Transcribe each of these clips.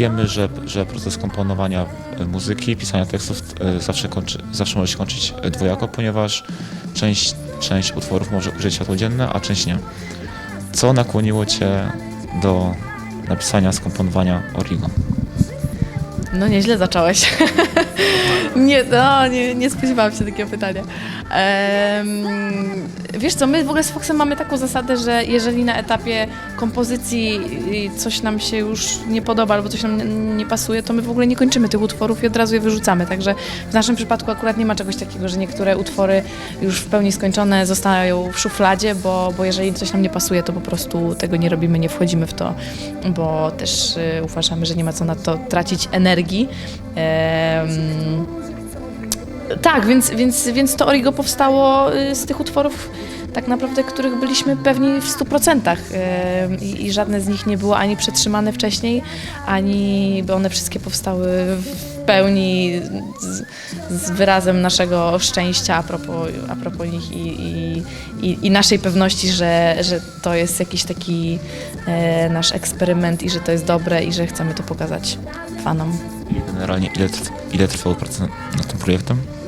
Wiemy, że, że proces komponowania y, muzyki, pisania tekstów y, zawsze, kończy, zawsze może się kończyć y, dwojako, ponieważ część, część utworów może ujrzeć światło dzienne, a część nie. Co nakłoniło Cię do napisania, skomponowania Origo? No nieźle zacząłeś. nie, no, nie, nie spodziewałam się takiego pytania. Wiesz co, my w ogóle z Foxem mamy taką zasadę, że jeżeli na etapie kompozycji coś nam się już nie podoba albo coś nam nie pasuje, to my w ogóle nie kończymy tych utworów i od razu je wyrzucamy. Także w naszym przypadku akurat nie ma czegoś takiego, że niektóre utwory już w pełni skończone zostają w szufladzie, bo, bo jeżeli coś nam nie pasuje, to po prostu tego nie robimy, nie wchodzimy w to, bo też y, uważamy, że nie ma co na to tracić energii. Em, tak, więc, więc, więc to Origo powstało y, z tych utworów tak naprawdę, których byliśmy pewni w 100%. Ym, I, I żadne z nich nie było ani przetrzymane wcześniej, ani by one wszystkie powstały w pełni z, z wyrazem naszego szczęścia a propos, a propos nich i, i, i, naszej pewności, że, że to jest jakiś taki e, nasz eksperyment i że to jest dobre i że chcemy to pokazać fanom. Generalnie ile, trw, ile trwało praca nad tym projektem?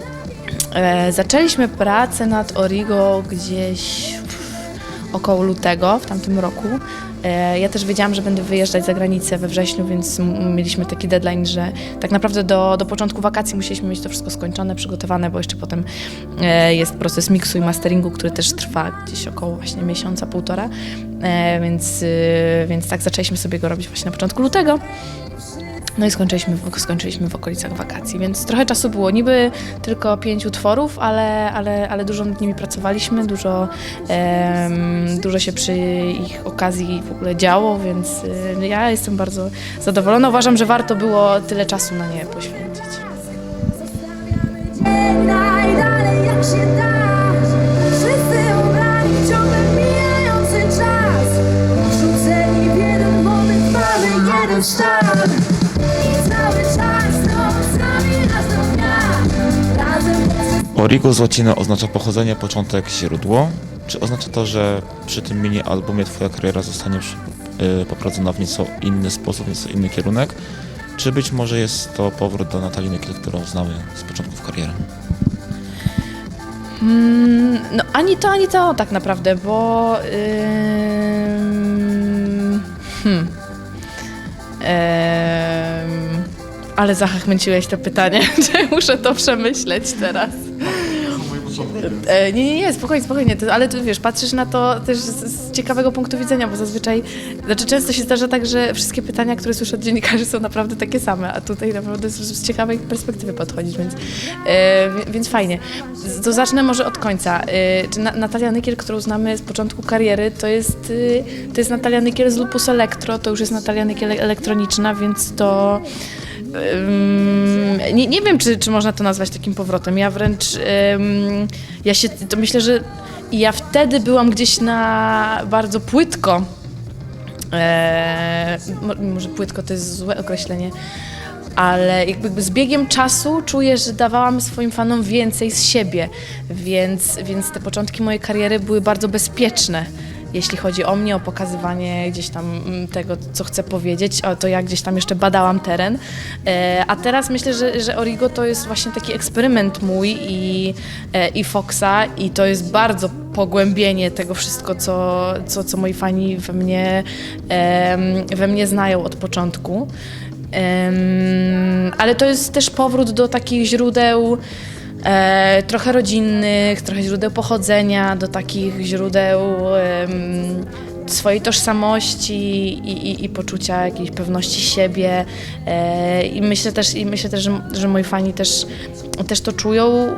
E, zaczęliśmy pracę nad Origo gdzieś około lutego w tamtym roku. E, ja też wiedziałam, że będę wyjeżdżać za granicę we wrześniu, więc mieliśmy taki deadline, że tak naprawdę do, do początku wakacji musieliśmy mieć to wszystko skończone, przygotowane, bo jeszcze potem e, jest proces miksu i masteringu, który też trwa gdzieś około właśnie miesiąca, półtora. E, więc, y, więc tak zaczęliśmy sobie go robić właśnie na początku lutego. No i skończyliśmy, skończyliśmy w okolicach wakacji, więc trochę czasu było. Niby tylko pięć utworów, ale, ale, ale dużo nad nimi pracowaliśmy, dużo, em, dużo się przy ich okazji w ogóle działo, więc y, ja jestem bardzo zadowolona. Uważam, że warto było tyle czasu na nie poświęcić. Dzień Origo z łaciny oznacza pochodzenie, początek, źródło. Czy oznacza to, że przy tym mini-albumie Twoja kariera zostanie y, poprowadzona w nieco inny sposób, nieco inny kierunek? Czy być może jest to powrót do Natalii Nykiel, którą znamy z początków kariery? Mm, no ani to, ani to tak naprawdę, bo... ym, hmm. Em, ale zachęciłeś to pytanie, muszę to przemyśleć teraz. E, nie, nie, nie, spokojnie, spokojnie, to, ale tu wiesz, patrzysz na to też z, z ciekawego punktu widzenia, bo zazwyczaj, znaczy często się zdarza tak, że wszystkie pytania, które słyszę od dziennikarzy są naprawdę takie same, a tutaj naprawdę z, z ciekawej perspektywy podchodzić, więc, e, wi- więc fajnie. To zacznę może od końca. E, czy na, Natalia Nykiel, którą znamy z początku kariery, to jest, e, to jest Natalia Nykiel z Lupus Electro, to już jest Natalia Nykiel elektroniczna, więc to... Nie, nie wiem, czy, czy można to nazwać takim powrotem. Ja wręcz, ja się, to myślę, że ja wtedy byłam gdzieś na bardzo płytko. E, mo- może płytko to jest złe określenie, ale jakby z biegiem czasu czuję, że dawałam swoim fanom więcej z siebie, więc, więc te początki mojej kariery były bardzo bezpieczne. Jeśli chodzi o mnie, o pokazywanie gdzieś tam mm, tego, co chcę powiedzieć, to ja gdzieś tam jeszcze badałam teren. E, a teraz myślę, że, że Origo to jest właśnie taki eksperyment mój i, e, i Foxa i to jest bardzo pogłębienie tego wszystko, co, co, co moi fani we mnie, we mnie znają od początku. Ale to jest też powrót do takich źródeł e, trochę rodzinnych, trochę źródeł pochodzenia, do takich źródeł em, swojej tożsamości i, i, i poczucia jakiejś pewności siebie. E, I myślę też, i myślę też że, że moi fani też, też to czują,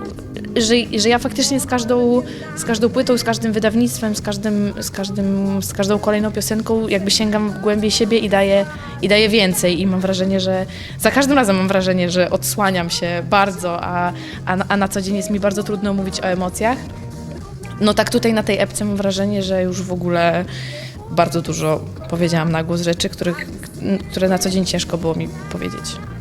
że, że ja faktycznie z każdą, z każdą płytą, z każdym wydawnictwem, z, każdym, z, każdym, z każdą kolejną piosenką jakby sięgam w głębiej siebie i daję, i daję więcej i mam wrażenie, że za każdym razem mam wrażenie, że odsłaniam się bardzo, a, a, a na co dzień jest mi bardzo trudno mówić o emocjach. No tak tutaj na tej epce mam wrażenie, że już w ogóle bardzo dużo powiedziałam na głos rzeczy, których, które na co dzień ciężko było mi powiedzieć.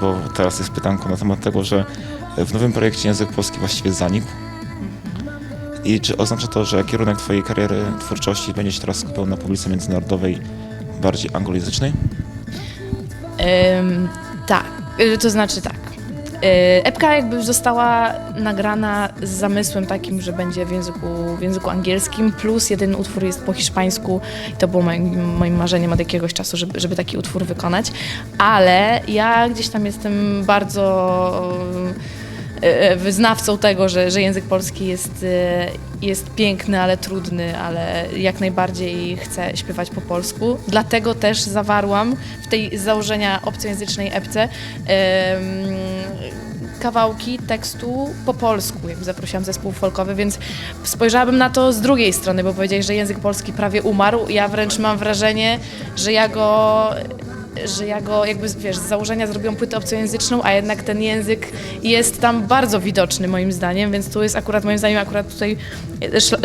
Bo teraz jest pytanko na temat tego, że w nowym projekcie język polski właściwie zanikł. I czy oznacza to, że kierunek Twojej kariery twórczości będzie się teraz skupiał na publice międzynarodowej, bardziej anglojęzycznej? Tak, y, to znaczy tak. Y, Epka jakby została nagrana z zamysłem takim, że będzie w języku, w języku angielskim, plus jeden utwór jest po hiszpańsku i to było moim, moim marzeniem od jakiegoś czasu, żeby, żeby taki utwór wykonać, ale ja gdzieś tam jestem bardzo wyznawcą tego, że, że język polski jest, y, jest piękny, ale trudny, ale jak najbardziej chcę śpiewać po polsku. Dlatego też zawarłam w tej z założenia obcojęzycznej epce kawałki tekstu po polsku, jak zaprosiłam zespół folkowy, więc spojrzałabym na to z drugiej strony, bo powiedziałeś, że język polski prawie umarł. Ja wręcz mam wrażenie, że ja go że ja go jakby, wiesz, z założenia zrobiłam płytę obcojęzyczną, a jednak ten język jest tam bardzo widoczny moim zdaniem, więc tu jest akurat, moim zdaniem, akurat tutaj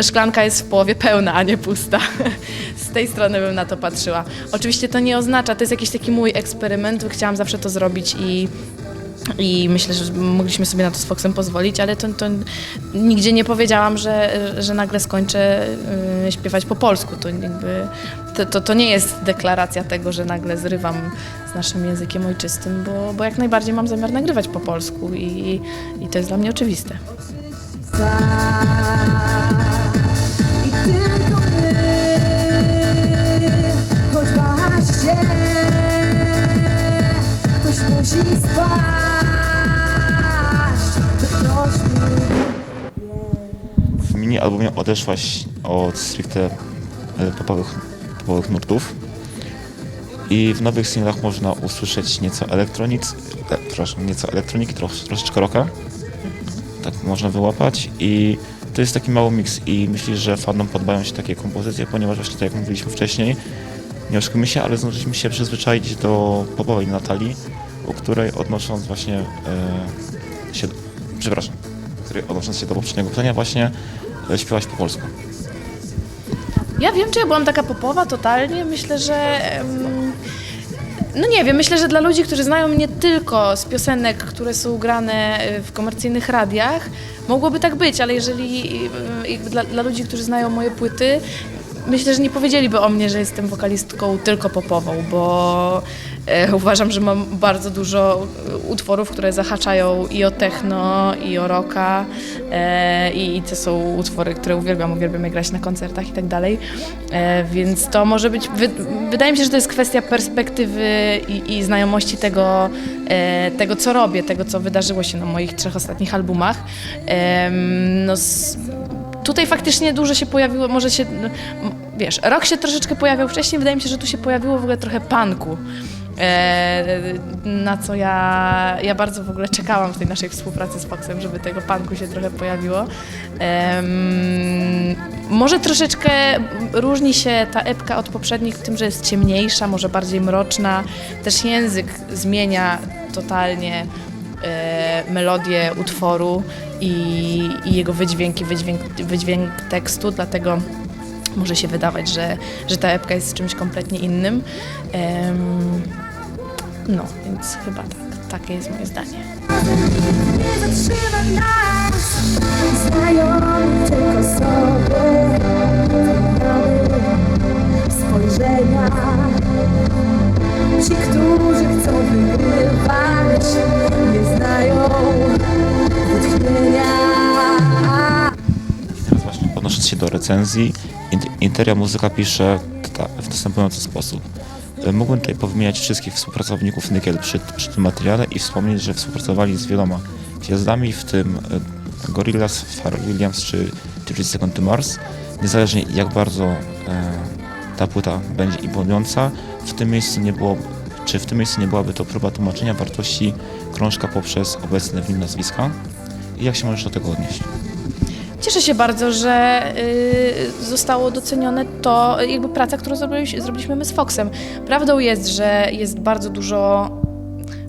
szklanka jest w połowie pełna, a nie pusta. Z tej strony bym na to patrzyła. Oczywiście to nie oznacza, to jest jakiś taki mój eksperyment, chciałam zawsze to zrobić i i myślę, że mogliśmy sobie na to z Foxem pozwolić, ale to, to nigdzie nie powiedziałam, że, że nagle skończę y, śpiewać po polsku. To, jakby, to, to, to nie jest deklaracja tego, że nagle zrywam z naszym językiem ojczystym, bo, bo jak najbardziej mam zamiar nagrywać po polsku i, i to jest dla mnie oczywiste. W mini-albumie odeszłaś od stricte e, popowych, popowych nurtów. I w nowych singlach można usłyszeć nieco elektronic, e, przepraszam, nieco elektroniki, trosz, troszeczkę rocka. Tak można wyłapać. I to jest taki mały miks. I myślisz, że fanom podobają się takie kompozycje, ponieważ właśnie tak jak mówiliśmy wcześniej, nie oszukujmy się, ale zdążyliśmy się przyzwyczaić do popowej Natalii, u której odnosząc właśnie e, się, przepraszam, której odnosząc się do poprzedniego pytania właśnie e, śpiewałaś po polsku. Ja wiem, czy ja byłam taka popowa totalnie. Myślę, że. No nie wiem, myślę, że dla ludzi, którzy znają mnie tylko z piosenek, które są grane y, w komercyjnych radiach, mogłoby tak być, ale jeżeli jakby dla, dla ludzi, którzy znają moje płyty, myślę, że nie powiedzieliby o mnie, że jestem wokalistką tylko popową, bo e, uważam, że mam bardzo dużo e, utworów, które zahaczają i o techno, i o rocka, e, i, i to są utwory, które uwielbiam, uwielbiam je grać na koncertach i tak dalej, e, więc to może być, wy, wydaje mi się, że to jest kwestia perspektywy i, i znajomości tego, e, tego, co robię, tego, co wydarzyło się na moich trzech ostatnich albumach. Em, no, Tutaj faktycznie dużo się pojawiło, może się, no, wiesz, rok się troszeczkę pojawiał wcześniej, wydaje mi się, że tu się pojawiło w ogóle trochę punku. E, na co ja, ja bardzo w ogóle czekałam w tej naszej współpracy z Foxem, żeby tego punku się trochę pojawiło. Może troszeczkę różni się ta epka od poprzednich w tym, że jest ciemniejsza, może bardziej mroczna. Też język zmienia totalnie melodię utworu i, i jego wydźwięk i wydźwięk, wydźwięk tekstu, dlatego może się wydawać, że, że ta epka jest czymś kompletnie innym. No, więc chyba tak. Takie jest moje zdanie. nie nas. Tylko spojrzenia. Do recenzji, Int- Interia Muzyka pisze w następujący sposób. Mógłbym tutaj powymieniać wszystkich współpracowników Nykiel przy, przy tym materiale i wspomnieć, że współpracowali z wieloma gwiazdami, w tym e, Gorillaz, Pharrell Williams czy 30 Second to Mars. Niezależnie jak bardzo e, ta płyta będzie imponująca, w tym miejscu nie było, czy w tym miejscu nie byłaby to próba tłumaczenia wartości krążka poprzez obecne w nim nazwiska. I jak się możesz do tego odnieść? Cieszę się bardzo, że y, zostało docenione to, jakby praca, którą zrobiliśmy, my z Foxem. Prawdą jest, że jest bardzo dużo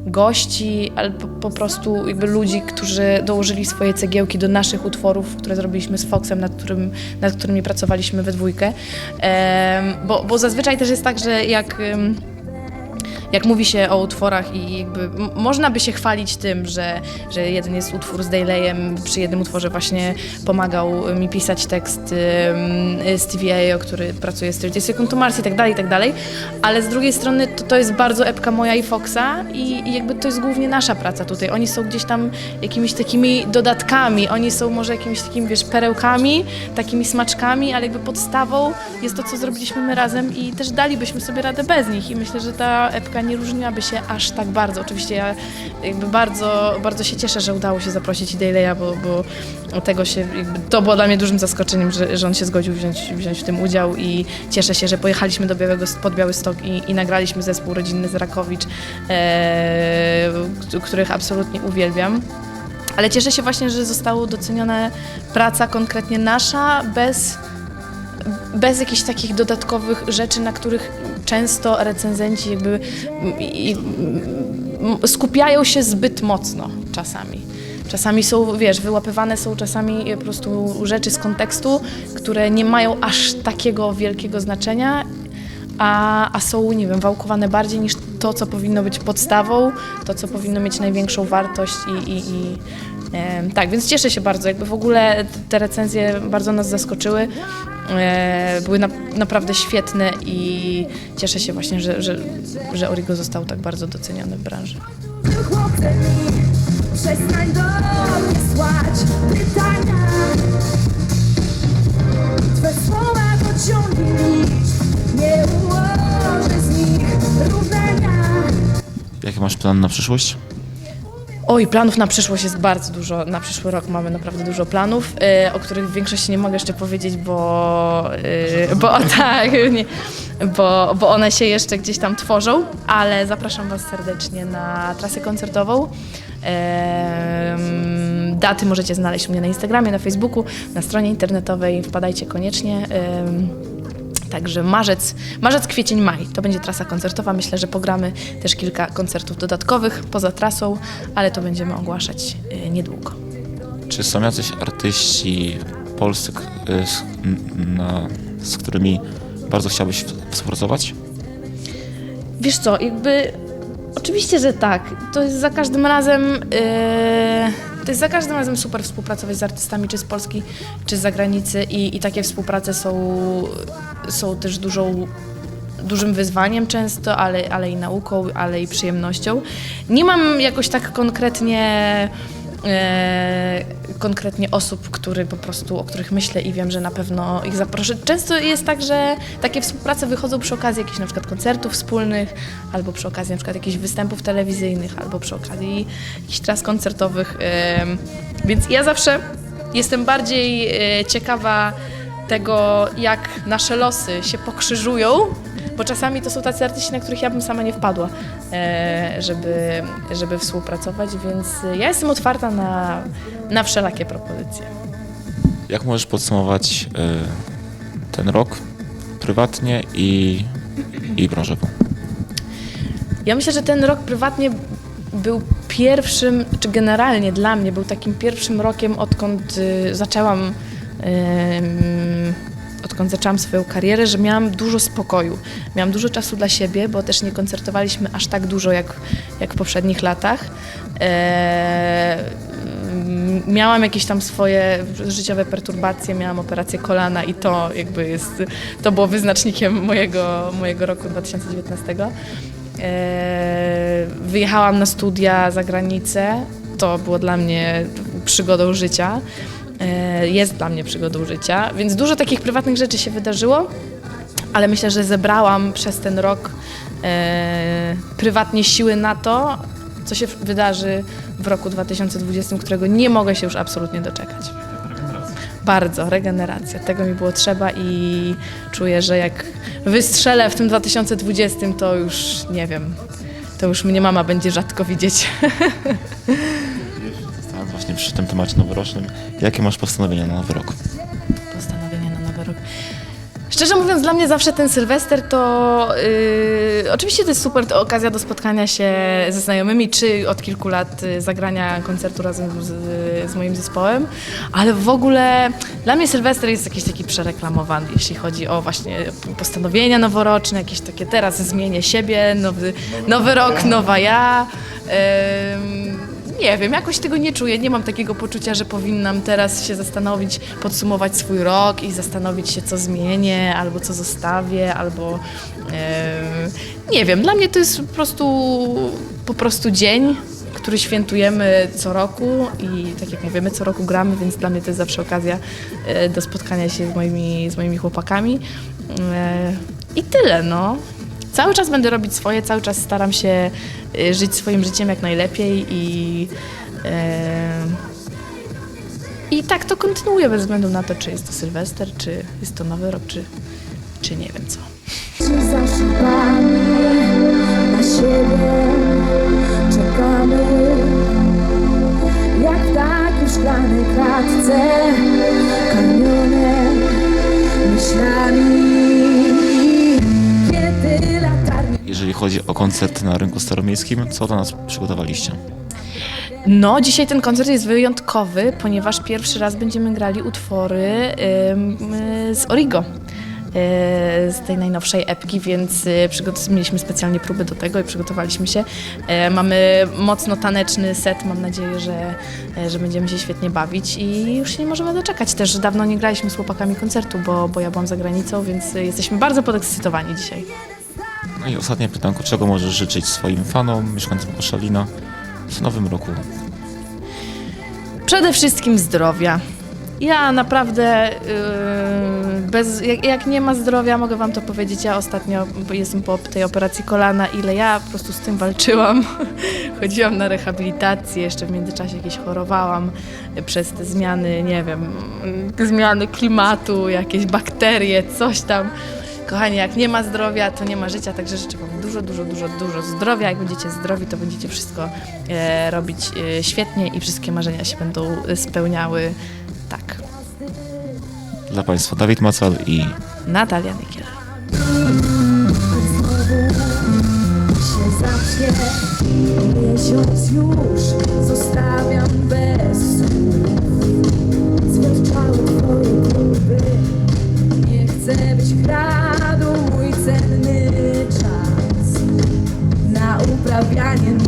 gości albo po prostu jakby ludzi, którzy dołożyli swoje cegiełki do naszych utworów, które zrobiliśmy z Foxem, nad, którym, nad którymi pracowaliśmy we dwójkę. Bo, bo zazwyczaj też jest tak, że jak... jak mówi się o utworach i jakby można by się chwalić tym, że, że jeden jest utwór z Dayleyem, przy jednym utworze właśnie pomagał mi pisać tekst um, Stevie Aoki, który pracuje z 30 Second to Mars i tak dalej, i tak dalej, ale z drugiej strony to, to jest bardzo epka moja i Foxa i, i jakby to jest głównie nasza praca tutaj. Oni są gdzieś tam jakimiś takimi dodatkami, oni są może jakimiś takimi, wiesz, perełkami, takimi smaczkami, ale jakby podstawą jest to, co zrobiliśmy my razem i też dalibyśmy sobie radę bez nich i myślę, że ta epka nie różniłaby się aż tak bardzo. Oczywiście ja jakby bardzo, bardzo się cieszę, że udało się zaprosić Daileya, bo, bo tego się, to było dla mnie dużym zaskoczeniem, że, że on się zgodził wziąć, wziąć w tym udział i cieszę się, że pojechaliśmy do Białego, pod Białystok i, i nagraliśmy zespół rodzinny z Rakowicz, e, których absolutnie uwielbiam. Ale cieszę się właśnie, że została doceniona praca konkretnie nasza, bez, bez jakichś takich dodatkowych rzeczy, na których często recenzenci jakby skupiają się zbyt mocno czasami. Czasami są, wiesz, wyłapywane są czasami po prostu rzeczy z kontekstu, które nie mają aż takiego wielkiego znaczenia, a, a są, nie wiem, wałkowane bardziej niż to, co powinno być podstawą, to, co powinno mieć największą wartość i, i, i em, tak, więc cieszę się bardzo, jakby w ogóle te recenzje bardzo nas zaskoczyły, e, były na, naprawdę świetne i cieszę się właśnie, że, że, że Origo został tak bardzo doceniony w branży. Przestań do mnie słać pytania. Twe słowa licz Nie ułożę z nich równania Jakie masz plany na przyszłość? Oj, planów na przyszłość jest bardzo dużo. Na przyszły rok mamy naprawdę dużo planów, e, o których w większości nie mogę jeszcze powiedzieć, bo, e, bo tak, nie, bo, bo one się jeszcze gdzieś tam tworzą, ale zapraszam Was serdecznie na trasę koncertową. Em, Daty możecie znaleźć u mnie na Instagramie, na Facebooku, na stronie internetowej. Wpadajcie koniecznie. Em, Także marzec, marzec, kwiecień, maj to będzie trasa koncertowa. Myślę, że pogramy też kilka koncertów dodatkowych poza trasą, ale to będziemy ogłaszać y, niedługo. Czy są jacyś artyści polscy, y, z, n- na, z którymi bardzo chciałbyś współpracować? Wiesz co, jakby oczywiście, że tak. To jest za każdym razem. Yy, to jest za każdym razem super współpracować z artystami, czy z Polski, czy z zagranicy, i, i takie współprace są, są też dużą dużym wyzwaniem często, ale, ale i nauką, ale i przyjemnością. Nie mam jakoś tak konkretnie e, konkretnie osób, który po prostu, o których myślę i wiem, że na pewno ich zaproszę. Często jest tak, że takie współprace wychodzą przy okazji jakichś na przykład koncertów wspólnych, albo przy okazji na przykład jakichś występów telewizyjnych, albo przy okazji jakichś tras koncertowych. em, Więc ja zawsze jestem bardziej e, ciekawa tego, jak nasze losy się pokrzyżują, bo czasami to są tacy artyści, na których ja bym sama nie wpadła, e, żeby, żeby współpracować, więc ja jestem otwarta na, na wszelakie propozycje. Jak możesz podsumować y, ten rok prywatnie i, i branżowo? Ja myślę, że ten rok prywatnie był pierwszym, czy generalnie dla mnie był takim pierwszym rokiem, odkąd y, zaczęłam odkąd zaczęłam swoją karierę, że miałam dużo spokoju. Miałam dużo czasu dla siebie, bo też nie koncertowaliśmy aż tak dużo jak, jak w poprzednich latach. E, mm, miałam jakieś tam swoje życiowe perturbacje, miałam operację kolana i to jakby jest, to było wyznacznikiem mojego, mojego roku 2019. E, Wyjechałam na studia za granicę. To było dla mnie przygodą życia. E, Jest dla mnie przygodą życia, więc dużo takich prywatnych rzeczy się wydarzyło, ale myślę, że zebrałam przez ten rok e, prywatnie siły na to, co się wydarzy w roku 2020, którego nie mogę się już absolutnie doczekać. Bardzo, regeneracja. Tego mi było trzeba i czuję, że jak wystrzelę w tym 2020, to już nie wiem, to już mnie mama będzie rzadko widzieć. Właśnie przy tym temacie noworocznym. Jakie masz postanowienia na nowy rok? postanowienia na nowy rok. Szczerze mówiąc, dla mnie zawsze ten Sylwester to. Yy, oczywiście to jest super to okazja do spotkania się ze znajomymi, czy od kilku lat y, zagrania koncertu razem z, z moim zespołem, ale w ogóle dla mnie Sylwester jest jakiś taki przereklamowany, jeśli chodzi o właśnie postanowienia noworoczne, jakieś takie teraz zmienię siebie, nowy, nowy rok, nowa ja. Ym, nie wiem, jakoś tego nie czuję. Nie mam takiego poczucia, że powinnam teraz się zastanowić, podsumować swój rok i zastanowić się, co zmienię, albo co zostawię, albo nie wiem. Dla mnie to jest po prostu, po prostu dzień, który świętujemy co roku i tak jak mówimy, co roku gramy, więc dla mnie to jest zawsze okazja e, do spotkania się z moimi, z moimi chłopakami. E, I tyle, no. Cały czas będę robić swoje, cały czas staram się y, żyć swoim życiem jak najlepiej i, e, i tak to kontynuuję bez względu na to, czy jest to Sylwester, czy jest to Nowy Rok, czy, czy nie wiem co. Na siebie czekamy Jak ptaki w szklanej klatce Karmione myślami Jeżeli chodzi o koncert na rynku staromiejskim, co dla nas przygotowaliście? No, dzisiaj ten koncert jest wyjątkowy, ponieważ pierwszy raz będziemy grali utwory z Origo. y, Z tej najnowszej epki, więc y, mieliśmy specjalnie próby do tego i przygotowaliśmy się. E, Mamy mocno taneczny set, mam nadzieję, że, e, że będziemy się świetnie bawić i już się nie możemy doczekać. Też dawno nie graliśmy z chłopakami koncertu, bo, bo ja byłam za granicą, więc y, jesteśmy bardzo podekscytowani dzisiaj. No i ostatnie pytanko, czego możesz życzyć swoim fanom, mieszkańcom Koszalina w nowym roku? Przede wszystkim zdrowia. Ja naprawdę yy, bez, jak, jak nie ma zdrowia, mogę wam to powiedzieć, ja ostatnio jestem po tej operacji kolana, ile ja po prostu z tym walczyłam. Chodziłam na rehabilitację, jeszcze w międzyczasie jakieś chorowałam przez te zmiany, nie wiem, zmiany klimatu, jakieś bakterie, coś tam. Kochani, jak nie ma zdrowia, to nie ma życia, także życzę Wam dużo, dużo, dużo, dużo zdrowia. Jak będziecie zdrowi, to będziecie wszystko e, robić e, świetnie i wszystkie marzenia się będą e, spełniały. Tak. Dla Państwa Dawid Macal i Natalia Nykiel. Miesiąc już zostawiam bez Zwietrzały twoje próby Nie chcę być gra la pianina